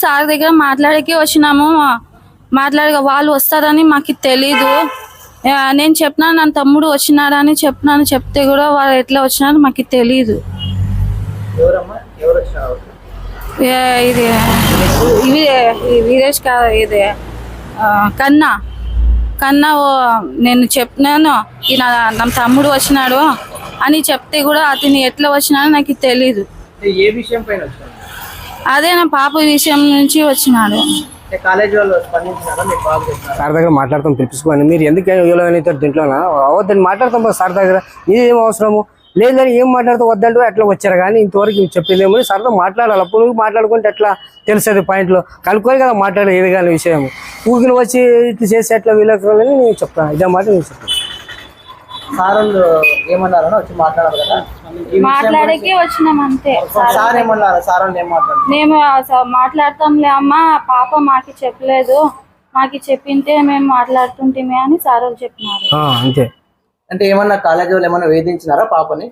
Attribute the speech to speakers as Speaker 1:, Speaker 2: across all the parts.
Speaker 1: Sir దగ్గర మాట్లాడకే వచ్చినాము. మాట్లాడక వాళ్ళు వస్తారని మాకు తెలీదు. నేను చెప్పినా నా తమ్ముడు వచ్చినాడని చెప్పినాను. చెప్తే కూడా వాళ్ళు ఎట్లా వచ్చినారో మాకు తెలీదు. ఇది ఈ వీరేష్ కాదు ఇది కన్నా. కన్నా ఓ నేను చెప్పినాను ఈ నా తమ్ముడు వచ్చినాడు అని చెప్తే కూడా అతను ఎట్లా వచ్చినాడో నాకు తెలీదు.
Speaker 2: ఏ విషయం పైన
Speaker 1: అదే నా పాప విషయం నుంచి వచ్చినాడు.
Speaker 2: కాలేజీ వాళ్ళు
Speaker 3: సార్ దగ్గర మాట్లాడతాం పిలుచుకోండి మీరు ఎందుకు అవుతారు దీంట్లోనా అవద్దని మాట్లాడతాం సార్ దగ్గర. ఇది ఏం అవసరము లేదని ఏం మాట్లాడుతూ వద్దంటూ అట్లా వచ్చారు? కానీ ఇంతవరకు ఏం చెప్పలేము సార్తో మాట్లాడాలి. అప్పుడు నువ్వు మాట్లాడుకుంటే ఎట్లా తెలుస్తుంది పాయింట్లో? కనుక్కొని కదా మాట్లాడే ఏది కానీ విషయం ఊగిలు వచ్చి ఇట్లా చేసి ఎట్లా వీళ్ళని నేను చెప్తాను. ఇదే మాట నేను చెప్తాను.
Speaker 2: సార్ వాళ్ళు ఏమన్నారని వచ్చి మాట్లాడారు కదా.
Speaker 1: మాట్లాడకే వచ్చినాం అంతే
Speaker 2: సార్ ఏమన్నారు? సార్ వాళ్ళు ఏం మాట్లాడారు?
Speaker 1: మేము మాట్లాడతాంలే అమ్మా పాప మాకి చెప్పలేదు. మాకి చెప్పింటే మేము మాట్లాడుతుంటేమే అని సార్ వాళ్ళు చెప్పినారు.
Speaker 3: ఆ, అంతే.
Speaker 2: అంటే ఏమన్నా కాలేజీ వాళ్ళు ఏమన్నా వేధించినారా పాపని?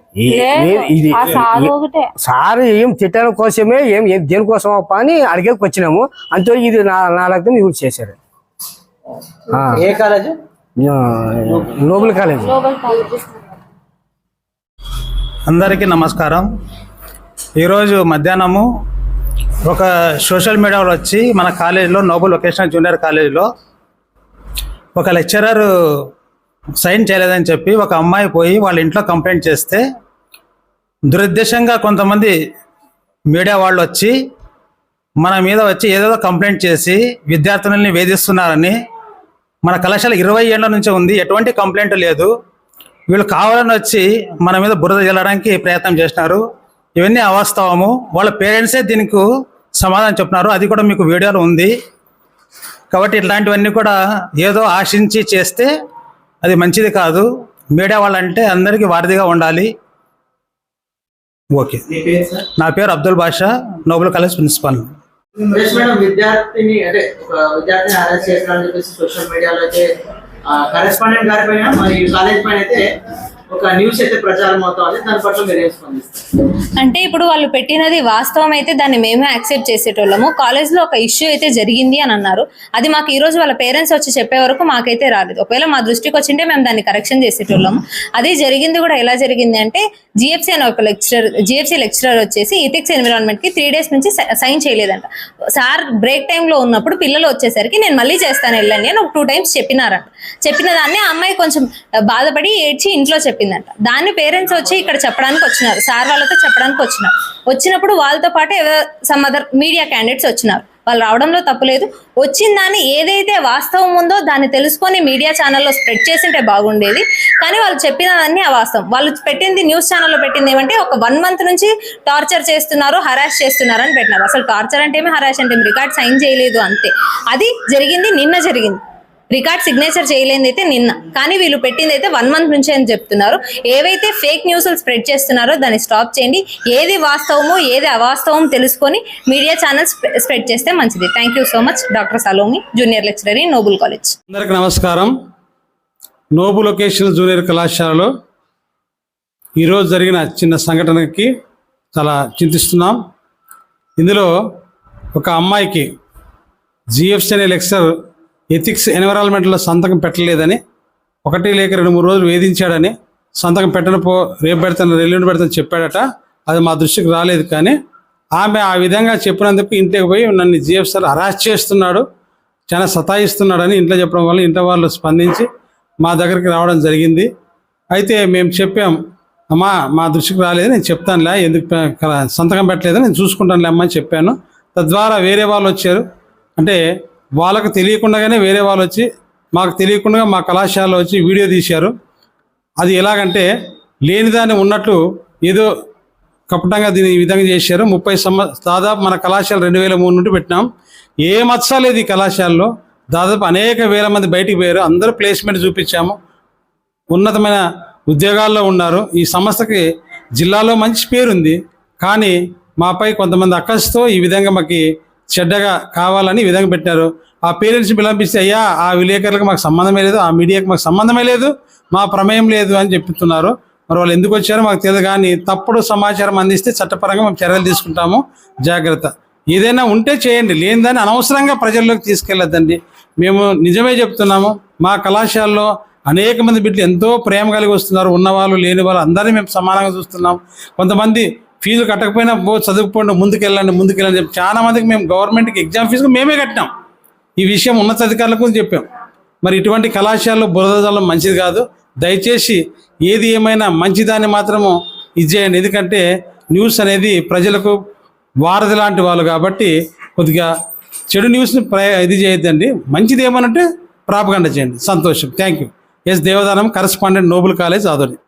Speaker 1: సార్ ఒకటే.
Speaker 3: సార్ ఏం తిట్టడం కోసమే ఏం ఏం దేనికోసం అప్ప అని అడిగేకి వచ్చినాము అంతే ఇది నా నా లగ్నం యూజ్ చేశారు. ఆ,
Speaker 2: ఏ college?
Speaker 3: Noble College
Speaker 1: global college
Speaker 4: అందరికీ నమస్కారం. ఈరోజు మధ్యాహ్నము ఒక సోషల్ మీడియాలో వచ్చి మన కాలేజీలో నోబెల్ వొకేషనల్ జూనియర్ కాలేజీలో ఒక లెక్చరర్ సైన్ చేయలేదని చెప్పి ఒక అమ్మాయి పోయి వాళ్ళ ఇంట్లో కంప్లైంట్ చేస్తే దురుద్దేశంగా కొంతమంది మీడియా వాళ్ళు వచ్చి మన మీద వచ్చి ఏదేదో కంప్లైంట్ చేసి విద్యార్థులని వేధిస్తున్నారని మన కళాశాల ఇరవై ఏళ్ళ నుంచి ఉంది. ఎటువంటి కంప్లైంట్ లేదు. వీళ్ళు కావాలని వచ్చి మన మీద బురద జల్లడానికి ప్రయత్నం చేసినారు. ఇవన్నీ అవాస్తవము. వాళ్ళ పేరెంట్సే దీనికి సమాధానం చెప్తున్నారు అది కూడా మీకు వీడియోలో ఉంది. కాబట్టి ఇట్లాంటివన్నీ కూడా ఏదో ఆశించి చేస్తే అది మంచిది కాదు. మీడియా వాళ్ళంటే అందరికీ వారధిగా ఉండాలి. ఓకే. నా పేరు Abdul Basha Noble College principal.
Speaker 2: Madam విద్యార్థిని అంటే ఒక విద్యార్థిని అరెస్ట్ చేస్తారని చెప్పేసి సోషల్ మీడియాలో అయితే కరెస్పాండెంట్ గారి పైన మరి కాలేజ్ పైన అయితే ఒక న్యూస్ అయితే ప్రచారం అవుతుంది దాని పట్ల మీరు స్పందిస్తారు?
Speaker 5: అంటే ఇప్పుడు వాళ్ళు పెట్టినది వాస్తవం అయితే దాన్ని మేమే యాక్సెప్ట్ చేసేటోళ్ళము. కాలేజ్లో ఒక ఇష్యూ అయితే జరిగింది అని అన్నారు. అది మాకు ఈ రోజు వాళ్ళ పేరెంట్స్ వచ్చి చెప్పే వరకు మాకైతే రాలేదు. ఒకవేళ మా దృష్టికి వచ్చింటే మేము దాన్ని కరెక్షన్ చేసేటోళ్ళము. అది జరిగింది కూడా ఎలా జరిగింది అంటే జిఎఫ్సి అనే ఒక లెక్చరర్ జిఎఫ్సి లెక్చరర్ వచ్చేసి ఇథిక్స్ ఎన్విరాన్మెంట్కి త్రీ డేస్ నుంచి సైన్ చేయలేదంట. సార్ బ్రేక్ టైంలో ఉన్నప్పుడు పిల్లలు వచ్చేసరికి నేను మళ్ళీ చేస్తాను వెళ్ళండి అని ఒక టూ టైమ్స్ చెప్పినారంట. చెప్పిన దాన్ని ఆ అమ్మాయి కొంచెం బాధపడి ఏడ్చి ఇంట్లో చెప్పిందంట దాన్ని పేరెంట్స్ వచ్చి ఇక్కడ చెప్పడానికి వచ్చినారు. సార్ వాళ్ళతో చెప్పడానికి వచ్చినారు. వచ్చినప్పుడు వాళ్ళతో పాటు సమ్ అదర్ మీడియా క్యాండిడేట్స్ వచ్చినారు. వాళ్ళు రావడంలో తప్పులేదు వచ్చిన దాన్ని ఏదైతే వాస్తవం ఉందో దాన్ని తెలుసుకొని మీడియా ఛానల్లో స్ప్రెడ్ చేసింటే బాగుండేది. కానీ వాళ్ళు చెప్పిన దాన్ని అవాస్తవం. వాళ్ళు పెట్టింది న్యూస్ ఛానల్లో పెట్టింది ఏమంటే ఒక వన్ మంత్ నుంచి టార్చర్ చేస్తున్నారు హరాస్ చేస్తున్నారు అని పెట్టినారు. అసలు టార్చర్ అంటే ఏమి హరాస్ అంటే రికార్డ్ సైన్ చేయలేదు అంతే. అది జరిగింది నిన్న జరిగింది. రికార్డ్ సిగ్నేచర్ చేయలేనిది అయితే నిన్న. కానీ వీళ్ళు పెట్టింది అయితే వన్ మంత్ నుంచే అని చెప్తున్నారు. ఏవైతే ఫేక్ న్యూస్ స్ప్రెడ్ చేస్తున్నారో దాన్ని స్టాప్ చేయండి. ఏది వాస్తవమో ఏది అవాస్తవం తెలుసుకొని మీడియా ఛానల్స్ స్ప్రెడ్ చేస్తే మంచిది. Thank you so much doctor Salomi junior lecturer in Noble College
Speaker 6: అందరికి నమస్కారం. నోబు లొకేషన్ జూనియర్ కళాశాలలో ఈరోజు జరిగిన చిన్న సంఘటనకి చాలా చింతిస్తున్నాం. ఇందులో ఒక అమ్మాయికి జిఎఫ్సి అనే లెక్చర్ ఎథిక్స్ ఎన్విరాన్మెంట్లో సంతకం పెట్టలేదని ఒకటి లేక రెండు మూడు రోజులు వేధించాడని సంతకం పెట్టను పో రేపు పెడతాను ఎల్లుండి పెడతాను చెప్పాడట. అది మా దృష్టికి రాలేదు కానీ ఆమె ఆ విధంగా చెప్పినందుకు ఇంటికి పోయి నన్ను జిఎఫ్ సార్ అరెస్ట్ చేస్తున్నాడు చాలా సతాయిస్తున్నాడని ఇంట్లో చెప్పడం వల్ల ఇంట్లో వాళ్ళు స్పందించి మా దగ్గరికి రావడం జరిగింది. అయితే మేము చెప్పాం అమ్మా మా దృష్టికి రాలేదు నేను చెప్తానులే ఎందుకు సంతకం పెట్టలేదు నేను చూసుకుంటానులే అమ్మా అని చెప్పాను. తద్వారా వేరే వాళ్ళు వచ్చారు. అంటే వాళ్ళకు తెలియకుండానే వేరే వాళ్ళు వచ్చి మాకు తెలియకుండా మా కళాశాలలో వచ్చి వీడియో తీశారు. అది ఎలాగంటే లేనిదాన్ని ఉన్నట్టు ఏదో కపటంగా దీని ఈ విధంగా చేశారు. ముప్పై సంవ దాదాపు మన కళాశాల రెండు వేల మూడు నుండి పెట్టినాం. ఏ మచ్చ లేదు ఈ కళాశాలలో. దాదాపు అనేక వేల మంది బయటికి పోయారు. అందరూ ప్లేస్మెంట్ చూపించాము. ఉన్నతమైన ఉద్యోగాల్లో ఉన్నారు. ఈ సంస్థకి జిల్లాలో మంచి పేరుంది. కానీ మాపై కొంతమంది అక్కస్తో ఈ విధంగా మాకు చెడ్డగా కావాలని విధంగా పెట్టారు. ఆ పేరెంట్స్ని పిలంపిస్తే అయ్యా ఆ విలేకరులకు మాకు సంబంధమే లేదు ఆ మీడియాకి మాకు సంబంధమే లేదు మా ప్రమేయం లేదు అని చెప్తున్నారు. మరి వాళ్ళు ఎందుకు వచ్చారో మాకు తెలియదు కానీ తప్పుడు సమాచారం అందిస్తే చట్టపరంగా మేము చర్యలు తీసుకుంటాము. జాగ్రత్త. ఏదైనా ఉంటే చేయండి లేనిదని అనవసరంగా ప్రజల్లోకి తీసుకెళ్ళొద్దండి. మేము నిజమే చెప్తున్నాము మా కళాశాలలో అనేక మంది బిడ్డలు ఎంతో ప్రేమ కలిగి వస్తున్నారు. ఉన్నవాళ్ళు లేని వాళ్ళు అందరినీ మేము సమానంగా చూస్తున్నాం. కొంతమంది ఫీజు కట్టకపోయినా పో చదువుకోండి ముందుకెళ్ళండి ముందుకెళ్ళండి చెప్పి చాలా మందికి మేము గవర్నమెంట్కి ఎగ్జామ్ ఫీజు మేమే కట్టినాం. ఈ విషయం ఉన్నతాధికారులకు చెప్పాం. మరి ఇటువంటి కళాశాలలో బురదజలం మంచిది కాదు. దయచేసి ఏది ఏమైనా మంచిదాన్ని మాత్రము ఇది చేయండి ఎందుకంటే న్యూస్ అనేది ప్రజలకు వారధి లాంటి వాళ్ళు కాబట్టి కొద్దిగా చెడు న్యూస్ని ప్ర ఇది చేయొద్దండి. మంచిది ఏమనంటే ప్రాపగండ చేయండి. సంతోషం. Thank you S Devadanam correspondent Noble College Adoni.